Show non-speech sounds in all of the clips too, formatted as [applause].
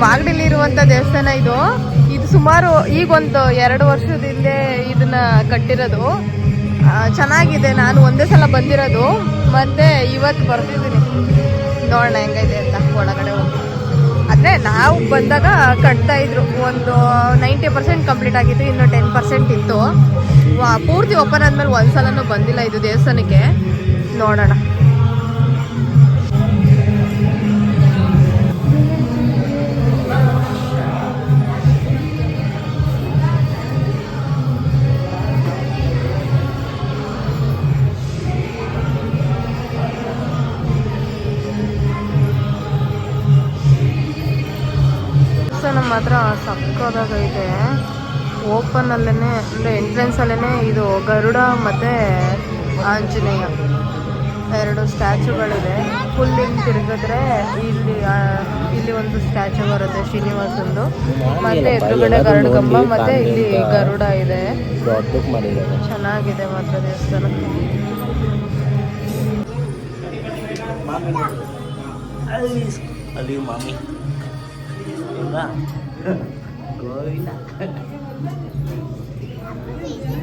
ಮಾಗಡಿಲಿ ಇರುವಂತ ದೇವಸ್ಥಾನ ಇದು. ಇದು ಸುಮಾರು ಈಗ ಒಂದು ಎರಡು ವರ್ಷದ ಹಿಂದೆ ಇದನ್ನ ಕಟ್ಟಿರೋದು. ಚೆನ್ನಾಗಿದೆ. ನಾನು ಒಂದೇ ಸಲ ಬಂದಿರೋದು. ಮತ್ತೆ ಇವತ್ತು ಬರ್ತಿದ್ದೀನಿ. ನೋಡೋಣ ಹೆಂಗೈತೆ ಅಂತ ಒಳಗಡೆ ಹೋಗಿ. ಅಂದ್ರೆ ನಾವು ಬಂದಾಗ ಕಟ್ತಾ ಇದ್ರು. ಒಂದು ನೈಂಟಿ ಪರ್ಸೆಂಟ್ ಕಂಪ್ಲೀಟ್ ಆಗಿತ್ತು, ಇನ್ನು ಟೆನ್ ಪರ್ಸೆಂಟ್ ಇತ್ತು. ಪೂರ್ತಿ ಓಪನ್ ಆದ್ಮೇಲೆ ಒಂದ್ಸಲನೂ ಬಂದಿಲ್ಲ ಇದು ದೇವಸ್ಥಾನಕ್ಕೆ. ನೋಡೋಣ. ಓಪನ್ ಅಲ್ಲೇ ಅಂದರೆ ಎಂಟ್ರೆನ್ಸ್ ಅಲ್ಲೇ ಇದು ಗರುಡ ಮತ್ತೆ ಆಂಜನೇಯ. ಎರಡು ಸ್ಟ್ಯಾಚುಗಳಿದೆ. ಫುಲ್ ಇಲ್ಲಿ ತಿರುಗಿದ್ರೆ ಇಲ್ಲಿ ಇಲ್ಲಿ ಒಂದು ಸ್ಟ್ಯಾಚು ಬರುತ್ತೆ ಶ್ರೀನಿವಾಸಂದು. ಮತ್ತೆ ಎದುರುಗಡೆ ಗರುಡ ಕಂಬ ಮತ್ತೆ ಇಲ್ಲಿ ಗರುಡ ಇದೆ. ಚೆನ್ನಾಗಿದೆ ಮಾತ್ರ ದೇವಸ್ಥಾನ. ಅಲ್ಲಿ ಮಾಮಿ ಹೌದಾ ಗೋವಿಂದ [laughs]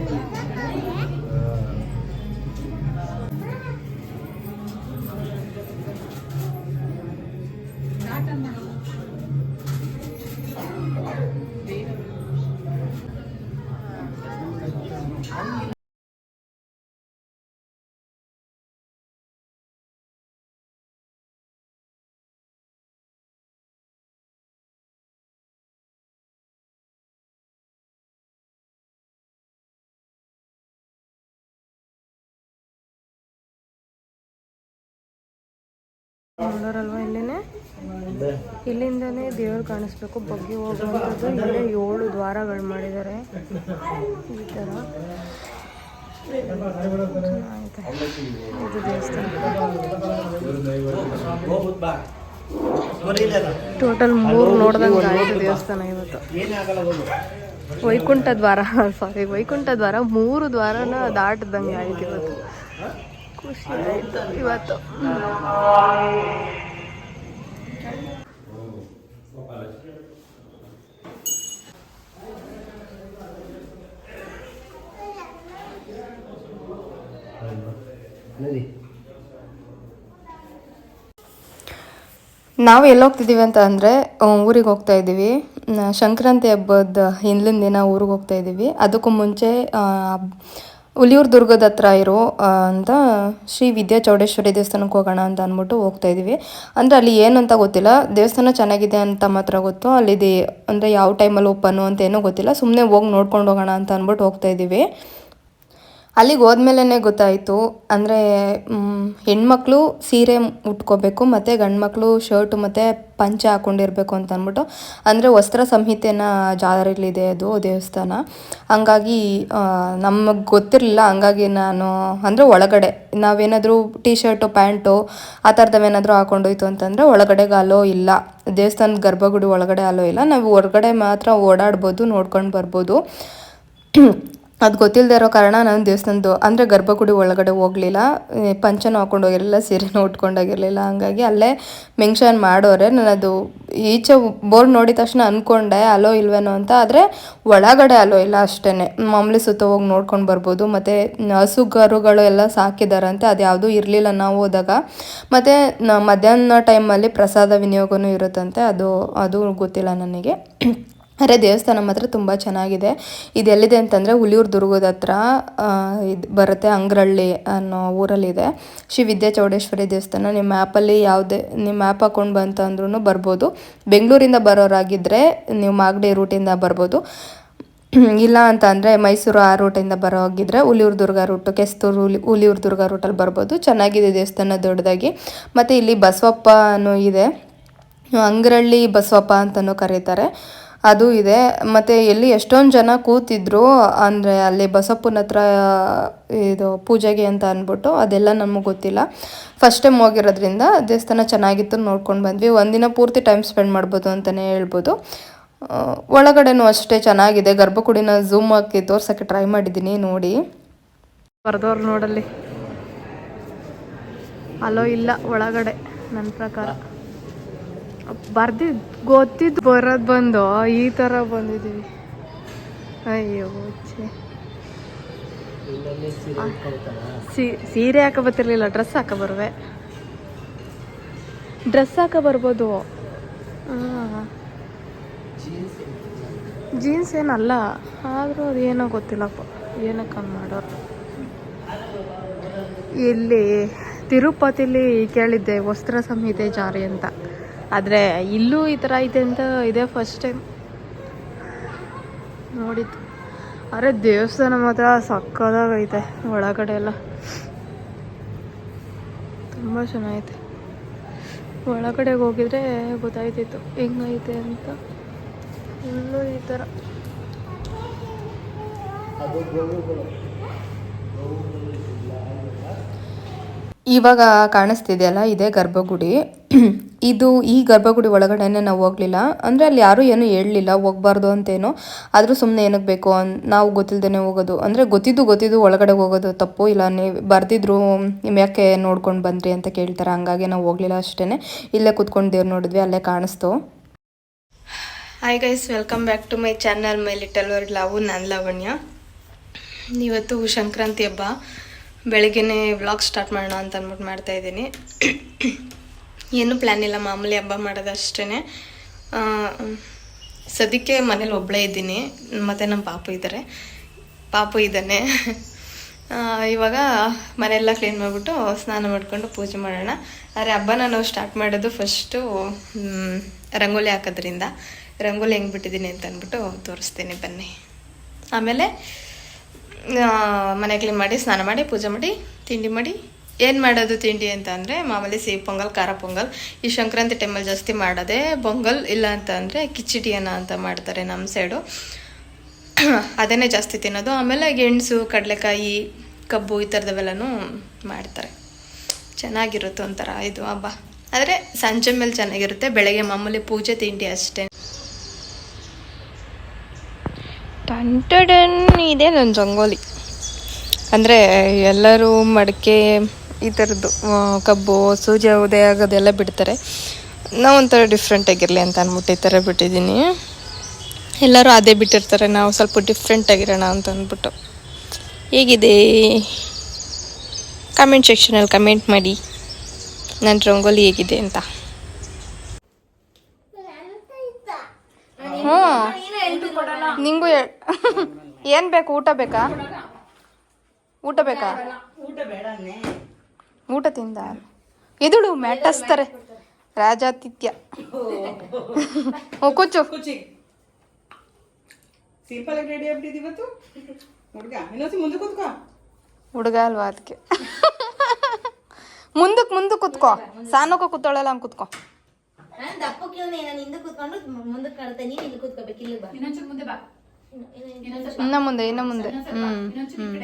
ನೋಡೋರಲ್ವಾ ಇಲ್ಲೇನೆ? ಇಲ್ಲಿಂದನೇ ದೇವ್ರು ಕಾಣಿಸ್ಬೇಕು. ಬಗ್ಗಿ ಹೋಗುವಂಥದ್ದು ಇಲ್ಲೇ ಏಳು ದ್ವಾರಗಳು ಮಾಡಿದ್ದಾರೆ. ಈ ಥರ. ಇದು ದೇವಸ್ಥಾನ. ಟೋಟಲ್ ಮೂರು ನೋಡ್ದಂಗೆ ಆಯಿತು ದೇವಸ್ಥಾನ ಇವತ್ತು. ವೈಕುಂಠ ದ್ವಾರ [laughs] ಸಾರಿ ವೈಕುಂಠ ದ್ವಾರ ಮೂರು ದ್ವಾರನ ದಾಟದಂಗೆ ಆಯ್ತು ಇವತ್ತು. ಖುಷಿ ಆಯ್ತು. ಇವತ್ತು. ನಾವು ಎಲ್ಲಿ ಹೋಗ್ತಿದ್ದೀವಿ ಅಂತ ಅಂದರೆ ಊರಿಗೆ ಹೋಗ್ತಾ ಇದ್ದೀವಿ. ಸಂಕ್ರಾಂತಿ ಹಬ್ಬದ ಹಿಂದಿನ ದಿನ ಊರಿಗೆ ಹೋಗ್ತಾ ಇದ್ದೀವಿ. ಅದಕ್ಕೂ ಮುಂಚೆ ಆ, ಹುಲಿಯೂರು ದುರ್ಗದ ಹತ್ರ ಇರೋ ಅಂತ ಶ್ರೀ ವಿದ್ಯಾ ಚೌಡೇಶ್ವರಿ ದೇವಸ್ಥಾನಕ್ಕೆ ಹೋಗೋಣ ಅಂತ ಅಂದ್ಬಿಟ್ಟು ಹೋಗ್ತಾ ಇದ್ದೀವಿ. ಅಂದರೆ ಅಲ್ಲಿ ಏನು ಅಂತ ಗೊತ್ತಿಲ್ಲ. ದೇವಸ್ಥಾನ ಚೆನ್ನಾಗಿದೆ ಅಂತ ಮಾತ್ರ ಗೊತ್ತು. ಅಲ್ಲಿ ಅಂದರೆ ಯಾವ ಟೈಮಲ್ಲಿ ಓಪನು ಅಂತ ಏನೂ ಗೊತ್ತಿಲ್ಲ. ಸುಮ್ಮನೆ ಹೋಗಿ ನೋಡ್ಕೊಂಡು ಹೋಗೋಣ ಅಂತ ಅಂದ್ಬಿಟ್ಟು ಹೋಗ್ತಾ ಇದ್ದೀವಿ. ಅಲ್ಲಿಗೆ ಹೋದ್ಮೇಲೆ ಗೊತ್ತಾಯಿತು. ಅಂದರೆ ಹೆಣ್ಮಕ್ಳು ಸೀರೆ ಉಟ್ಕೋಬೇಕು, ಮತ್ತು ಗಂಡ್ಮಕ್ಳು ಶರ್ಟು ಮತ್ತು ಪಂಚೆ ಹಾಕ್ಕೊಂಡಿರ್ಬೇಕು ಅಂತ ಅಂದ್ಬಿಟ್ಟು ಅಂದರೆ, ವಸ್ತ್ರ ಸಂಹಿತೆನ ಜಾರಿಯಲ್ಲಿದೆ ಅದು ದೇವಸ್ಥಾನ. ಹಂಗಾಗಿ ನಮಗೆ ಗೊತ್ತಿರಲಿಲ್ಲ. ಹಂಗಾಗಿ ನಾನು, ಅಂದರೆ ಒಳಗಡೆ, ನಾವೇನಾದರೂ ಟೀ ಶರ್ಟು ಪ್ಯಾಂಟು, ಆ ಥರದವೇನಾದರೂ ಹಾಕೊಂಡೋಯ್ತು ಅಂತಂದರೆ, ಒಳಗಡೆಗೆ ಅಲೋ ಇಲ್ಲ. ದೇವಸ್ಥಾನದ ಗರ್ಭಗುಡಿ ಒಳಗಡೆ ಅಲೋ ಇಲ್ಲ. ನಾವು ಹೊರಗಡೆ ಮಾತ್ರ ಓಡಾಡ್ಬೋದು, ನೋಡ್ಕೊಂಡು ಬರ್ಬೋದು. ಅದು ಗೊತ್ತಿಲ್ಲದೆ ಇರೋ ಕಾರಣ ನಾನು ದೇವಸ್ಥಾನದ್ದು ಅಂದರೆ ಗರ್ಭಗುಡಿ ಒಳಗಡೆ ಹೋಗಲಿಲ್ಲ. ಪಂಚನ ಹಾಕ್ಕೊಂಡೋಗಿರಲಿಲ್ಲ ಸೀರೆನೂ ಉಟ್ಕೊಂಡೋಗಿರಲಿಲ್ಲ. ಹಾಗಾಗಿ ಅಲ್ಲೇ ಮೆನ್ಷನ್ ಮಾಡೋರೆ. ನಾನು ಅದು ಈಚೆ ಬೋರ್ಡ್ ನೋಡಿದ ತಕ್ಷಣ ಅಂದ್ಕೊಂಡೆ ಅಲೋ ಇಲ್ವೇನೋ ಅಂತ. ಆದರೆ ಒಳಗಡೆ ಅಲೋ ಇಲ್ಲ ಅಷ್ಟೇ ಮಾಮೂಲಿ ಸುತ್ತ ಹೋಗಿ ನೋಡ್ಕೊಂಡು ಬರ್ಬೋದು. ಮತ್ತು ಹಸುಗರುಗಳು ಎಲ್ಲ ಸಾಕಿದಾರಂತೆ ಅದು ಯಾವುದೂ ಇರಲಿಲ್ಲ ನಾವು ಹೋದಾಗ. ಮತ್ತು ಮಧ್ಯಾಹ್ನ ಟೈಮಲ್ಲಿ ಪ್ರಸಾದ ವಿನಿಯೋಗನೂ ಇರುತ್ತಂತೆ. ಅದು ಅದು ಗೊತ್ತಿಲ್ಲ ನನಗೆ. ಅರೆ ದೇವಸ್ಥಾನ ಮಾತ್ರ ತುಂಬ ಚೆನ್ನಾಗಿದೆ. ಇದೆಲ್ಲಿದೆ ಅಂತಂದರೆ ಹುಲಿಯೂರು ದುರ್ಗದ ಹತ್ರ ಇದು ಬರುತ್ತೆ ಅಂಗ್ರಳ್ಳಿ ಅನ್ನೋ ಊರಲ್ಲಿದೆ. ಶ್ರೀ ವಿದ್ಯಾ ಚೌಡೇಶ್ವರಿ ದೇವಸ್ಥಾನ. ನಿಮ್ಮ ಮ್ಯಾಪಲ್ಲಿ ಯಾವುದೇ, ನಿಮ್ಮ ಮ್ಯಾಪ್ ಹಾಕೊಂಡು ಬಂತು ಅಂದ್ರೂ ಬರ್ಬೋದು. ಬೆಂಗಳೂರಿಂದ ಬರೋರಾಗಿದ್ದರೆ ನೀವು ಮಾಗಡಿ ರೂಟಿಂದ ಬರ್ಬೋದು. ಇಲ್ಲ ಅಂತ ಅಂದರೆ ಮೈಸೂರು ಆ ರೂಟಿಂದ ಬರೋ ಹೋಗಿದ್ರೆ ಹುಲಿಯೂರು ದುರ್ಗ ರೂಟು ಕೆಸ್ತೂರು ಹುಲಿ, ಹುಲಿಯೂರು ದುರ್ಗ ರೂಟಲ್ಲಿ ಬರ್ಬೋದು. ಚೆನ್ನಾಗಿದೆ ದೇವಸ್ಥಾನ ದೊಡ್ಡದಾಗಿ. ಮತ್ತು ಇಲ್ಲಿ ಬಸವಪ್ಪನೂ ಇದೆ. ಅಂಗ್ರಳ್ಳಿ ಬಸವಪ್ಪ ಅಂತಲೂ ಕರೀತಾರೆ. ಅದು ಇದೆ. ಮತ್ತು ಎಲ್ಲಿ ಎಷ್ಟೊಂದು ಜನ ಕೂತಿದ್ರು, ಅಂದರೆ ಅಲ್ಲಿ ಬಸಪ್ಪನ ಹತ್ರ, ಇದು ಪೂಜೆಗೆ ಅಂತ ಅಂದ್ಬಿಟ್ಟು ಅದೆಲ್ಲ ನಮಗೆ ಗೊತ್ತಿಲ್ಲ. ಫಸ್ಟ್ ಟೈಮ್ ಹೋಗಿರೋದ್ರಿಂದ ದೇವಸ್ಥಾನ ಚೆನ್ನಾಗಿತ್ತು ನೋಡ್ಕೊಂಡು ಬಂದ್ವಿ. ಒಂದಿನ ಪೂರ್ತಿ ಟೈಮ್ ಸ್ಪೆಂಡ್ ಮಾಡ್ಬೋದು ಅಂತಲೇ ಹೇಳ್ಬೋದು. ಒಳಗಡೆನೂ ಅಷ್ಟೇ ಚೆನ್ನಾಗಿದೆ. ಗರ್ಭಕುಡಿನ ಝೂಮ್ ಹಾಕಿ ತೋರ್ಸೋಕ್ಕೆ ಟ್ರೈ ಮಾಡಿದ್ದೀನಿ ನೋಡಿ. ಬರ್ದವ್ರು ನೋಡಲ್ಲಿ. ಅಲೋ ಇಲ್ಲ, ಒಳಗಡೆ ನನ್ನ ಪ್ರಕಾರ. ಬರ್ದಿದ್ ಗೊತ್ತಿದ್ದು ಬರೋದು ಬಂದು ಈ ಥರ ಬಂದಿದ್ದೀವಿ ಅಯ್ಯೋ ಸೀರೆ ಹಾಕ ಬರ್ತಿರ್ಲಿಲ್ಲ, ಡ್ರೆಸ್ ಹಾಕ ಬರುವೆ. ಡ್ರೆಸ್ ಹಾಕ ಬರ್ಬೋದು. ಜೀನ್ಸ್ ಏನಲ್ಲ, ಆದರೂ ಅದು ಏನೋ ಗೊತ್ತಿಲ್ಲಪ್ಪ ಏನಕ್ಕೆ ಹಂಗೆ ಮಾಡೋರು ಇಲ್ಲಿ ತಿರುಪತಿಲಿ ಕೇಳಿದ್ದೆ, ವಸ್ತ್ರ ಸಂಹಿತೆ ಜಾರಿ ಅಂತ. ಆದರೆ ಇಲ್ಲೂ ಈ ಥರ ಐತೆ ಅಂತ ಇದೇ ಫಸ್ಟ್ ಟೈಮ್ ನೋಡಿದ್ದು. ಅರೆ ದೇವಸ್ಥಾನ ಮಾತ್ರ ಸಕ್ಕದಾಗೈತೆ ಒಳಗಡೆ ಎಲ್ಲ. ತುಂಬ ಚೆನ್ನಾಗೈತೆ. ಒಳಗಡೆ ಹೋಗಿದ್ರೆ ಗೊತ್ತಾಯ್ತಿತ್ತು ಹೆಂಗೈತೆ ಅಂತ. ಇಲ್ಲೂ ಈ ಥರ ಇವಾಗ ಕಾಣಿಸ್ತಿದೆಯಲ್ಲ, ಇದೇ ಗರ್ಭಗುಡಿ. ಇದು ಈ ಗರ್ಭಗುಡಿ ಒಳಗಡೆನೆ ನಾವು ಹೋಗ್ಲಿಲ್ಲ, ಅಂದರೆ ಅಲ್ಲಿ ಯಾರೂ ಏನು ಹೇಳಲಿಲ್ಲ, ಹೋಗ್ಬಾರ್ದು ಅಂತೇನು, ಆದರೂ ಸುಮ್ಮನೆ ಏನಕ್ಕೆ ಬೇಕು ನಾವು ಗೊತ್ತಿಲ್ದೇನೆ ಹೋಗೋದು. ಅಂದರೆ ಗೊತ್ತಿದ್ದು ಗೊತ್ತಿದ್ದು ಒಳಗಡೆ ಹೋಗೋದು ತಪ್ಪು, ಇಲ್ಲ ನೀವು ಬರ್ದಿದ್ರು ನಿಮ್ಮ ಯಾಕೆ ನೋಡ್ಕೊಂಡು ಬಂದ್ರಿ ಅಂತ ಕೇಳ್ತಾರೆ, ಹಂಗಾಗಿ ನಾವು ಹೋಗ್ಲಿಲ್ಲ ಅಷ್ಟೇ ಇಲ್ಲೇ ಕುತ್ಕೊಂಡು ದೇವ್ರು ನೋಡಿದ್ವಿ, ಅಲ್ಲೇ ಕಾಣಿಸ್ತು. Hi guys welcome back to my channel my little world Lavu ನಾನು ಲಾವಣ್ಯ. ಇವತ್ತು ಸಂಕ್ರಾಂತಿ ಹಬ್ಬ. ಬೆಳಗ್ಗೆನೇ ವ್ಲಾಗ್ ಸ್ಟಾರ್ಟ್ ಮಾಡೋಣ ಅಂತ ಅಂದ್ಬಿಟ್ಟು ಮಾಡ್ತಾ ಇದ್ದೀನಿ. ಏನು ಪ್ಲ್ಯಾನ್ ಇಲ್ಲ, ಮಾಮೂಲಿ ಹಬ್ಬ ಮಾಡೋದು ಅಷ್ಟೇ ಸದ್ಯಕ್ಕೆ ಮನೇಲಿ ಒಬ್ಬಳೇ ಇದ್ದೀನಿ, ಮತ್ತು ನಮ್ಮ ಪಾಪು ಇದ್ದಾರೆ ಪಾಪು ಇದ್ದಾನೆ. ಇವಾಗ ಮನೆಯೆಲ್ಲ ಕ್ಲೀನ್ ಮಾಡಿಬಿಟ್ಟು ಸ್ನಾನ ಮಾಡಿಕೊಂಡು ಪೂಜೆ ಮಾಡೋಣ. ಆದರೆ ಹಬ್ಬನ ನಾವು ಸ್ಟಾರ್ಟ್ ಮಾಡೋದು ಫಸ್ಟು ರಂಗೋಲಿ ಹಾಕೋದ್ರಿಂದ. ರಂಗೋಲಿ ಹೆಂಗೆ ಬಿಟ್ಟಿದ್ದೀನಿ ಅಂತ ಅಂದ್ಬಿಟ್ಟು ತೋರಿಸ್ತೀನಿ, ಬನ್ನಿ. ಆಮೇಲೆ ಮನೆ ಕ್ಲೀನ್ ಮಾಡಿ, ಸ್ನಾನ ಮಾಡಿ, ಪೂಜೆ ಮಾಡಿ, ತಿಂಡಿ ಮಾಡಿ ಏನು ಮಾಡೋದು ತಿಂಡಿ ಅಂತ ಅಂದರೆ ಮಾಮೂಲಿ ಸಿಹಿ ಪೊಂಗಲ್, ಖಾರ ಪೊಂಗಲ್. ಈ ಸಂಕ್ರಾಂತಿ ಟೈಮಲ್ಲಿ ಜಾಸ್ತಿ ಮಾಡೋದೇ ಪೊಂಗಲ್, ಇಲ್ಲ ಅಂತ ಅಂದರೆ ಕಿಚಡಿಯನ್ನ ಅಂತ ಮಾಡ್ತಾರೆ ನಮ್ಮ ಸೈಡು [clears throat] ಅದನ್ನೇ ಜಾಸ್ತಿ ತಿನ್ನೋದು. ಆಮೇಲೆ ಗೆಣಸು, ಕಡಲೆಕಾಯಿ, ಕಬ್ಬು ಈ ಥರದವೆಲ್ಲನೂ ಮಾಡ್ತಾರೆ. ಚೆನ್ನಾಗಿರುತ್ತೆ ಒಂಥರ ಇದು, ಹಬ್ಬ. ಆದರೆ ಸಂಜೆ ಮೇಲೆ ಚೆನ್ನಾಗಿರುತ್ತೆ. ಬೆಳಗ್ಗೆ ಮಾಮೂಲಿ ಪೂಜೆ ತಿಂಡಿ ಅಷ್ಟೇ. ಟಂಟಡನ್ ಇದೆ ನನ್ನ ರಂಗೋಲಿ ಅಂದರೆ ಎಲ್ಲರೂ ಮಡಿಕೆ ಈ ಥರದ್ದು ಕಬ್ಬು, ಸೂರ್ಯ ಉದಯ ಆಗೋದೆಲ್ಲ ಬಿಡ್ತಾರೆ. ನಾವು ಒಂಥರ ಡಿಫ್ರೆಂಟಾಗಿರಲಿ ಅಂತ ಅಂದ್ಬಿಟ್ಟು ಈ ಥರ ಬಿಟ್ಟಿದ್ದೀನಿ. ಎಲ್ಲರೂ ಅದೇ ಬಿಟ್ಟಿರ್ತಾರೆ, ನಾವು ಸ್ವಲ್ಪ ಡಿಫ್ರೆಂಟಾಗಿರೋಣ ಅಂತ ಅಂದ್ಬಿಟ್ಟು ಹೇಗಿದೆ? ಕಮೆಂಟ್ ಸೆಕ್ಷನಲ್ಲಿ ಕಮೆಂಟ್ ಮಾಡಿ. ನನ್ನ ರಂಗೋಲಿ ಹೇಗಿದೆ ಅಂತ. ಹ್ಞೂ ನಿಂಗೂ ಏನು ಬೇಕು? ಊಟ ಬೇಕಾ? ಊಟ ಬೇಕಾ? ಊಟ ತಿಂದ ಎದುಳು ಮ್ಯಾಟಸ್ತಾರೆ ರಾಜಾತಿಥ್ಯ. ಓ ಕೂಚು ಸಿಂಪಲ್ ಆಗಿ ರೆಡಿ ಆಗ್ಬಿಟ್ಟಿದ್ ಇವತ್ತು. ಹುಡುಗ ಇನ್ನೊಂದು ಮುಂದೆ ಕೂತ್ಕೋ. ಹುಡುಗ ಅಲ್ವಾ ಅದಕ್ಕೆ ಮುಂದಕ್ಕೆ ಮುಂದಕ್ಕೆ ಕುತ್ಕೋ. ಸಾನೋಕ ಕೂತಾಳಲ್ಲ ಹಂಗೆ ಕುತ್ಕೋ. ದಪ್ಪ ದಪ್ಪಕ್ಕೆ ನಾನು ಹಿಂದೆ ಕೂತ್ಕೊಂಡು ಮುಂದಕ್ಕೆ ಕಾಣುತ್ತೆ ನೀನ್ ಇಲ್ಲಿ ಕೂತ್ಕೋಬೇಕು ಇಲ್ಲಿ ಬಾ. ಇನ್ನ ಮುಂದೆ ಇನ್ನ ಮುಂದೆ. ಹ್ಮ್ ಹ್ಮ್.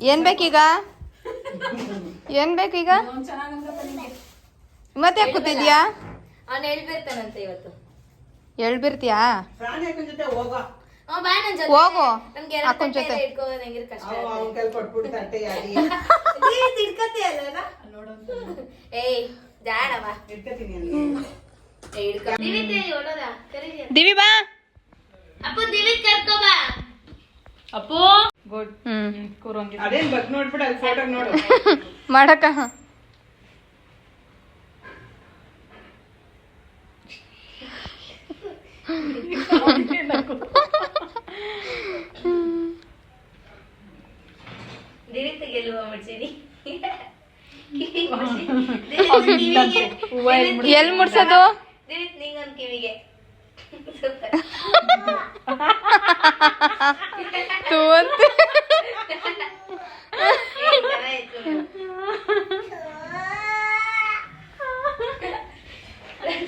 ಏನ್ ಬೇಕೀಗ? ಏನ್ ಬೇಕೀಗ? ಮತ್ತೆ ಕೂತಿದ್ಯಾ? ಜೊತೆ ಹೋಗೋ. ಅಕ್ಕನ ಜೊತೆ. ದಿವಿ ಬಾ. ಅಪ್ಪು ದಿವಿ ಕರ್ಕೋ ಬಾ. ಹ್ಮ್ ಅದೇನ್ ಬಗ್ ನೋಡ್ಬಿಟ್ಟು ಅಲ್ಲಿ ಫೋಟೋ ನೋಡು ಮಾಡಕ ದಿವಿತ್ ಗೆಲ್ಲುವ ಮಾಡ್ಸೀನಿ ಎಲ್ ಮುಡ್ಸೋದು ದಿವಿತ್ ನಿಂಗೊಂದ್ ಕಿವಿಗೆ ತೂ ಅಂತ ಏಯ್, ಚೆನ್ನಾಗಿತ್ತು.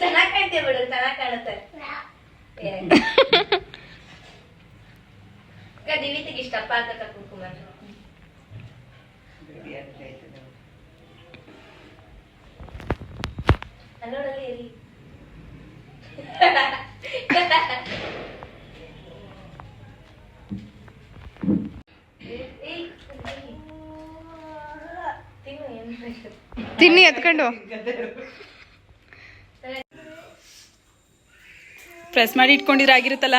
ಚೆನ್ನಾಗ್ ಕಾಣ್ತೀಯ ಬಿಡು ಚೆನ್ನಾಗ್ ಕಾಣುತ್ತೆ ಏ. ಅಕ್ಕ, ದಿವಿತಿಗೆ ಇಷ್ಟಪ್ಪ ಹಾಕಕ್ಕ ಕುಂಕುಮ ಕನ್ನಡದಲ್ಲಿ ಇರಿ ಏಯ್, ತಿನ್ನಿ ಎತ್ಕೊಂಡು. ಪ್ರೆಸ್ ಮಾಡಿ ಇಟ್ಕೊಂಡಿದ್ರೆ ಆಗಿರುತ್ತಲ್ಲ?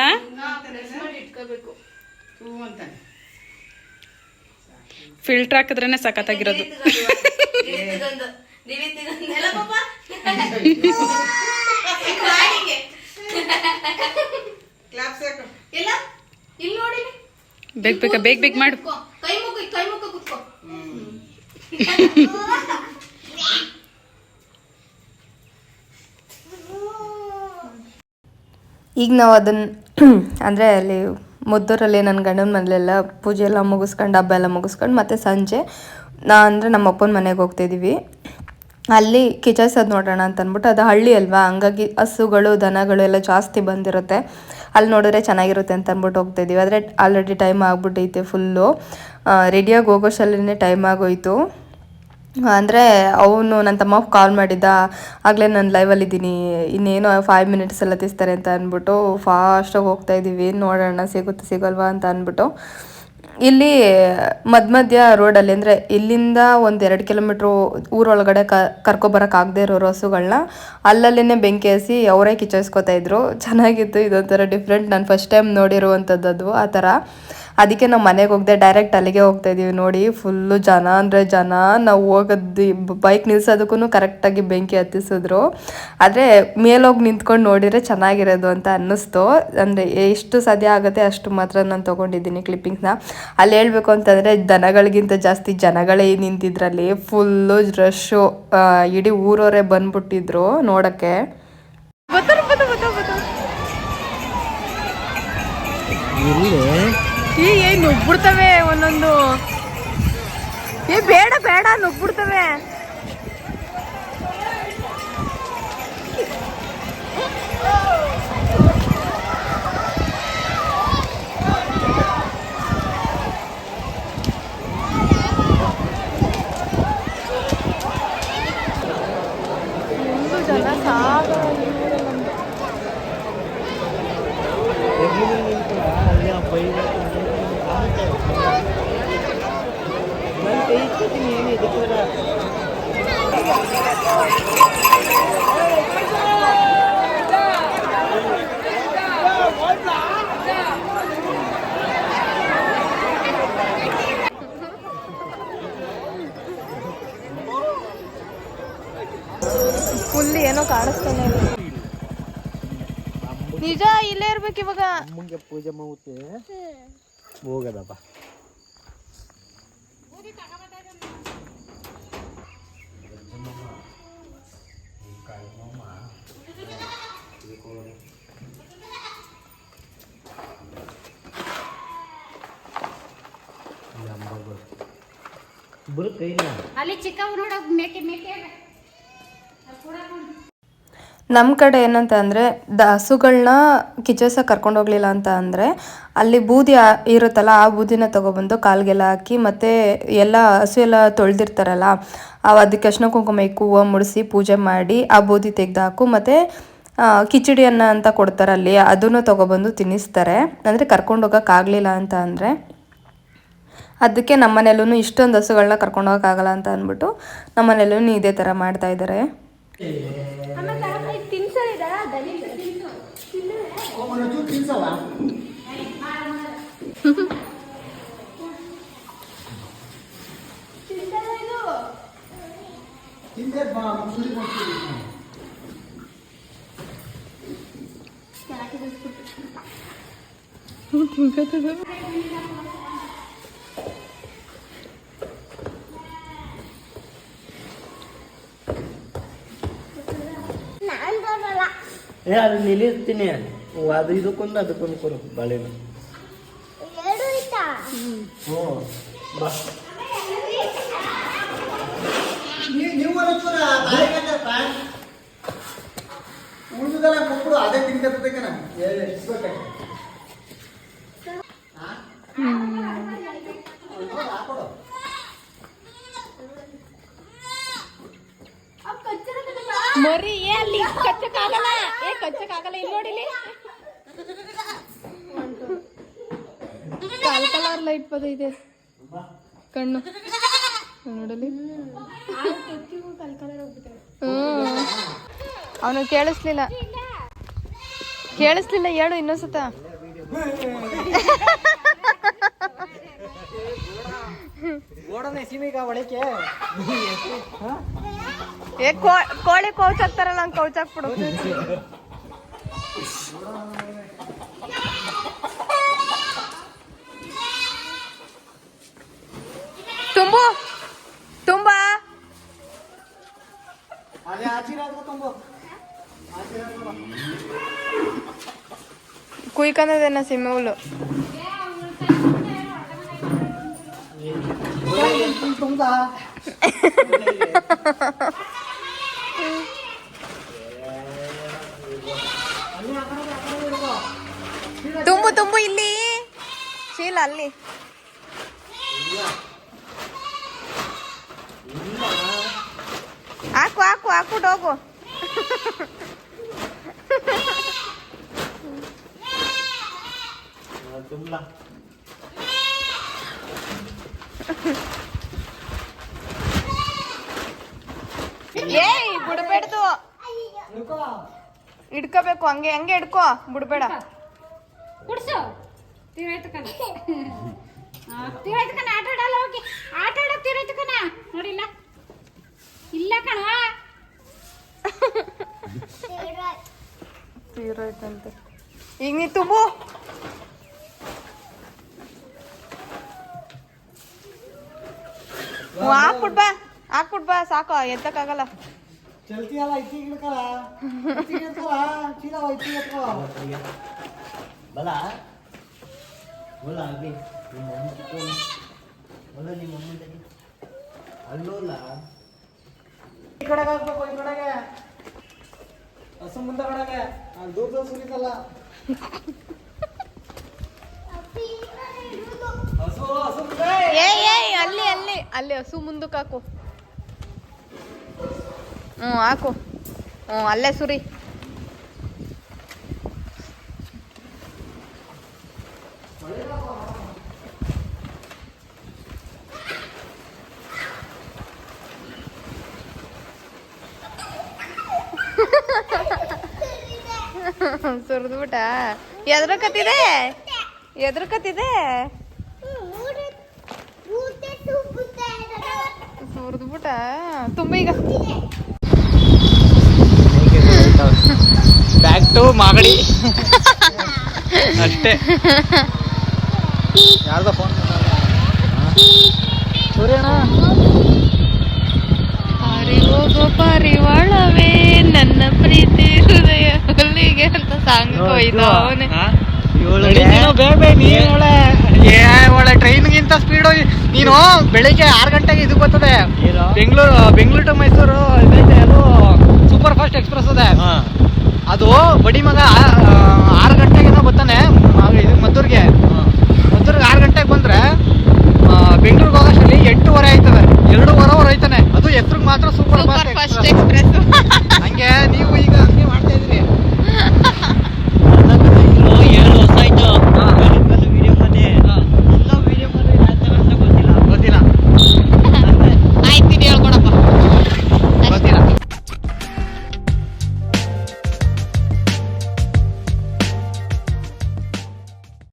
ಫಿಲ್ಟರ್ ಹಾಕಿದ್ರೇನೆ ಸಖತ್ತಾಗಿರೋದು. [laughs] ಕ್ಲಾಪ್ ಸಾಕು ಎಲ್ಲ ಇಲ್ಲಿ ನೋಡಿ. ಬೇಗ ಬೇಗ ಬೇಗ ಬೇಗ ಮಾಡು. ಕೈ ಮುಗ್ಗು ಕೈ ಮುಗ್ಗು ಕುತ್ಕೋ. ಈಗ ನಾವು ಅದನ್ನು ಅಂದರೆ ಅಲ್ಲಿ ಮುದ್ದೂರಲ್ಲಿ ನನ್ನ ಗಂಡನ ಮನೇಲೆಲ್ಲ ಪೂಜೆ ಎಲ್ಲ ಮುಗಿಸ್ಕೊಂಡು ಹಬ್ಬ ಎಲ್ಲ ಮುಗಿಸ್ಕೊಂಡು ಮತ್ತೆ ಸಂಜೆ ನಾ ಅಂದರೆ ನಮ್ಮ ಅಪ್ಪನ ಮನೆಗೆ ಹೋಗ್ತಿದ್ದೀವಿ ಅಲ್ಲಿ ಕಿಚೈಸೋದು ನೋಡೋಣ ಅಂತ ಅಂದ್ಬಿಟ್ಟು ಅದು ಹಳ್ಳಿ ಅಲ್ವಾ? ಹಂಗಾಗಿ ಹಸುಗಳು, ದನಗಳು ಎಲ್ಲ ಜಾಸ್ತಿ ಬಂದಿರುತ್ತೆ. ಅಲ್ಲಿ ನೋಡಿದ್ರೆ ಚೆನ್ನಾಗಿರುತ್ತೆ ಅಂತ ಅಂದ್ಬಿಟ್ಟು ಹೋಗ್ತಾಯಿದ್ದೀವಿ ಆದರೆ ಆಲ್ರೆಡಿ ಟೈಮ್ ಆಗಿಬಿಟ್ಟೈತೆ ಫುಲ್ಲು ರೆಡಿಯಾಗಿ ಹೋಗೋಷ್ಟಲ್ಲೇ ಟೈಮ್ ಆಗೋಯ್ತು. ಅಂದರೆ ಅವನು ನನ್ನ ತಮ್ಮ ಕಾಲ್ ಮಾಡಿದ್ದ. ಆಗಲೇ ನಾನು ಲೈವಲ್ಲಿದ್ದೀನಿ ಇನ್ನೇನು ಫೈವ್ ಮಿನಿಟ್ಸ್ ಎಲ್ಲ ತಿಸ್ತಾರೆ ಅಂತ ಅಂದ್ಬಿಟ್ಟು ಫಾಸ್ಟಾಗಿ ಹೋಗ್ತಾ ಇದ್ದೀವಿ ನೋಡೋಣ? ಸಿಗುತ್ತೆ, ಸಿಗಲ್ವಾ ಅಂತ ಅಂದ್ಬಿಟ್ಟು ಇಲ್ಲಿ ಮಧ್ಯ ಮಧ್ಯ ರೋಡಲ್ಲಿ ಅಂದರೆ ಇಲ್ಲಿಂದ ಒಂದು ಎರಡು ಕಿಲೋಮೀಟ್ರು ಊರೊಳಗಡೆ ಕ ಕರ್ಕೊಬರೋಕ್ಕಾಗದೇ ಇರೋ ಹಸುಗಳನ್ನ ಅಲ್ಲಲ್ಲೇ ಬೆಂಕಿ ಹಸಿ ಅವರೇ ಕಿಚ್ಚಿಸ್ಕೊತಾ ಇದ್ರು. ಚೆನ್ನಾಗಿತ್ತು, ಇದೊಂಥರ ಡಿಫ್ರೆಂಟ್ ನಾನು ಫಸ್ಟ್ ಟೈಮ್ ನೋಡಿರುವಂಥದ್ದು ಆ ಥರ. ಅದಕ್ಕೆ ನಾವು ಮನೆಗೆ ಹೋಗದೆ ಡೈರೆಕ್ಟ್ ಅಲ್ಲಿಗೆ ಹೋಗ್ತಾ ಇದೀವಿ. ನೋಡಿ ಫುಲ್ಲು ಜನ ಅಂದರೆ ಜನ. ನಾವು ಹೋಗೋದು ಬೈಕ್ ನಿಲ್ಸೋದಕ್ಕೂ ಕರೆಕ್ಟಾಗಿ ಬೆಂಕಿ ಹತ್ತಿಸಿದ್ರು. ಆದರೆ ಮೇಲೋಗಿ ನಿಂತ್ಕೊಂಡು ನೋಡಿದರೆ ಚೆನ್ನಾಗಿರೋದು ಅಂತ ಅನ್ನಿಸ್ತು. ಅಂದರೆ ಎಷ್ಟು ಸಾಧ್ಯ ಆಗುತ್ತೆ ಅಷ್ಟು ಮಾತ್ರ ನಾನು ತೊಗೊಂಡಿದ್ದೀನಿ ಕ್ಲಿಪ್ಪಿಂಗ್ಸ್ನ ಅಲ್ಲಿ ಹೇಳ್ಬೇಕು ಅಂತಂದರೆ ದನಗಳಿಗಿಂತ ಜಾಸ್ತಿ ಜನಗಳೇ ನಿಂತಿದ್ರಲ್ಲಿ. ಫುಲ್ಲು ರಶ್ಶು ಇಡೀ ಊರವರೇ ಬಂದ್ಬಿಟ್ಟಿದ್ರು ನೋಡೋಕ್ಕೆ. ಇಲ್ಲಿ ಏ ಏ ನುಗ್ಬಿಡ್ತವೆ ಒಂದೊಂದು. ಏ ಬೇಡ ಬೇಡ ನುಗ್ಬಿಡ್ತವೆ. ಅಲ್ಲಿ ನಿಜ ಇಲ್ಲೇ ಇರ್ಬೇಕು ಇವಾಗ ಅಮ್ಮಂಗೆ ಪೂಜೆ ಮಾಡುತ್ತೆ ಹೋಗದಪ್ಪ ಬರುತ್ತೈನ ಅಲ್ಲಿ ಚಿಕ್ಕವ್ ನೋಡ ಮೇಕೆ ಮೇಕೆ ನಮ್ಮ ಕಡೆ ಏನಂತ ಅಂದರೆ ದ ಹಸುಗಳನ್ನ ಕಿಚಸ ಕರ್ಕೊಂಡು ಹೋಗ್ಲಿಲ್ಲ ಅಂತ ಅಂದರೆ ಅಲ್ಲಿ ಬೂದಿ ಇರುತ್ತಲ್ಲ ಆ ಬೂದಿನ ತೊಗೊಬಂದು ಕಾಲ್ಗೆಲ್ಲ ಹಾಕಿ ಮತ್ತು ಎಲ್ಲ ಹಸು ಎಲ್ಲ ತೊಳೆದಿರ್ತಾರಲ್ಲ ಅದಕ್ಕೆ ಅಶ್ನ ಕುಂಕುಮ ಹೂವು ಮುಡಿಸಿ ಪೂಜೆ ಮಾಡಿ ಆ ಬೂದಿ ತೆಗೆದು ಮತ್ತು ಕಿಚಡಿ ಅನ್ನ ಅಂತ ಕೊಡ್ತಾರೆ ಅಲ್ಲಿ, ಅದನ್ನು ತೊಗೊಬಂದು ತಿನ್ನಿಸ್ತಾರೆ. ಅಂದರೆ ಕರ್ಕೊಂಡು ಹೋಗೋಕ್ಕಾಗಲಿಲ್ಲ ಅಂತ ಅಂದರೆ ಅದಕ್ಕೆ ನಮ್ಮ ಮನೆಯಲ್ಲೂ ಇಷ್ಟೊಂದು ಹಸುಗಳನ್ನ ಕರ್ಕೊಂಡು ಹೋಗೋಕ್ಕಾಗಲ್ಲ ಅಂತ ಅಂದ್ಬಿಟ್ಟು ನಮ್ಮ ಮನೇಲೂ ಇದೇ ಥರ ಮಾಡ್ತಾ ಇದ್ದಾರೆ ಏ ಅದು ನಿಲ್ಲಿಸ್ತೀನಿ ಅದು ಇದಕ್ಕೊಂದು ಅದಕ್ಕೊಂದು ಕೊಡು ಬಾಳೆನ ಹ್ಞೂ ಬಾ. ಉಳಿದಲ್ಲ ಮಕ್ಕಳು ಅದೇ ತಿನ್ಕತ್ತಬೇಕನ ಮರಿ ಏ ಅಲ್ಲಿ ಕಚ್ಚಕ್ಕಾಗಲ್ಲ. ಏ ಕಚ್ಚಕ್ಕಾಗಲ್ಲ. ಇಲ್ಲಿ ನೋಡಿಲಿ ಕಾಲ್ ಕಲರ್ ಲೈಟ್ ಬದೈತೆ ಕಣ್ಣು. ನೋಡಲಿ ಅವನು ಕೇಳಿಸ್ಲಿಲ್ಲ. ಕೇಳಿಸ್ಲಿಲ್ಲ ಹೇಳು ಇನ್ನೊಂದ್ಸತ. ಏ ಕೋಳಿ ಕೌಚ್ ಹಾಕ್ತಾರಲ್ಲ ಹಂಗ್ ಕೌಚ್ ಹಾಕ್ಬಿಡು ತುಂಬು ತುಂಬಾ ಅದೇ ಆಶೀರ್ವಾದ ತುಂಬ ಕುಯ್ಕಂದದೇನ ಸಿಮ್ಮೆ ಹುಲ್ಲು ತುಂಬ ತುಂಬು ತುಂಬು ಇಲ್ಲಿ ಶೀಲ ಅಲ್ಲಿ ಹಾಕು ಹಾಕು ಹಾಕ್ಬಿಟ್ಟು ಹೋಗು ತುಂಬ. ಏಯ್ ಬಿಡ್ಬೇಡ್ದು. ಇಡ್ಕೋಬೇಕು ಹಂಗೆ ಹಂಗೆ ಇಡ್ಕೋ ಬಿಡ್ಬೇಡ. ಕುಡ್ಸು. ತೀರಾಯ್ತು ಕಣ. ತೀರಾಯ್ತು ಕಣ ಆಟ ಆಡಲ್ಲ ಹೋಗಿ. ಆಟ ಆಡೋ ತೀರಾಯ್ತು ಕಣ. ನೋಡಿಲ್ಲ ಇಲ್ಲ. ಕಣ. ತೀರೋಯ್ತಂತೆ ಈಗ ನೀ ತುಂಬು. ಹಾಕ್ಬಿಟ್ ಬಾ ಹಾಕ್ಬಿಟ್ ಬಾ ಸಾಕು ಎತ್ತಕ್ಕಾಗಲ್ಲ ಚಲ್ತಿಯಲ್ಲ ಇತ್ತಿ ಇಡ್ಕಲ್ಲ ಇತ್ತಿ ಇಡ್ಕಲ್ಲ ಚೀಲ ಇತ್ತಿ ಇಟ್ಕೋ ಬಲ ಬಲ ಕಿತ್ಕೊಂಡು ಬಲ ಅಲ್ಲೋಲ್ಲ ಈ ಕಡೆಗೆ ಹಾಕ್ಬೇಕು ಹಸು ಮುಂದೆ ಕಡೆಗೆ ಅಲ್ಲಿ ದೂರ ದೂರ ಸುರಿತಲ್ಲ ಹಸು ಹಸು ಏಯ್ ಏಯ್ ಅಲ್ಲಿ ಅಲ್ಲಿ ಅಲ್ಲಿ ಹಸು ಮುಂದಕ್ಕೆ ಹಾಕು. ಹ್ಞೂ ಹಾಕು. ಹ್ಞೂ ಅಲ್ಲೇ ಸುರಿ. ಸುರಿದ್ಬಿಟ್ಟ ಎದ್ರಕತ್ತಿದೆ? ಎದ್ರಕತ್ತಿದೆ? ಸುರಿದ್ಬಿಟ್ಟ ತುಂಬ ಈಗ. Back to Magadi. ಅಷ್ಟೇ. ಯಾರ್ದ ಫೋನ್ ಸೂರ್ಯಣ್ಣ. ಹರಿವೋಗೋ ಪರಿವಾಳವೇ ನನ್ನ ಪ್ರೀತಿ ಹೃದಯ ಹುಲ್ಲಿಗೆ ಅಂತ ಸಾಂಗ್ ಹೋಯ್ತು ಅವನೇ. ಬೇಬೇ ನೀನ್ ಒಳ್ಳೆ ಏ ಒಳ್ಳೆ ಟ್ರೈನ್ಗಿಂತ ಸ್ಪೀಡ್ ನೀನು ಬೆಳಿಗ್ಗೆ ಆರು ಗಂಟೆಗೆ ಇದು ಬರ್ತದೆ. ಬೆಂಗಳೂರು ಬೆಂಗಳೂರು ಟು ಮೈಸೂರು ಇದೈತೆ ಅದು ಸೂಪರ್ ಫಾಸ್ಟ್ ಎಕ್ಸ್ಪ್ರೆಸ್ ಅದೇ ಅದು ಬಡಿ ಮಗ ಆರು ಗಂಟೆಗೇನೋ ಬರ್ತಾನೆ ಇದು ಮದ್ದೂರಿಗೆ. ಮದ್ದೂರಿಗೆ ಆರು ಗಂಟೆಗೆ ಬಂದ್ರೆ ಬೆಂಗಳೂರಿಗೆ ಹೋಗೋಷ್ಟರಲ್ಲಿ ಎಂಟೂವರೆ ಆಯ್ತದೆ. ಎರಡೂವರೆ ಅವ್ರು ಹೋಯ್ತಾನೆ. ಅದು ಎತ್ರಿಗೆ ಮಾತ್ರ ಸೂಪರ್ ಫಾಸ್ಟ್ ಎಕ್ಸ್ಪ್ರೆಸ್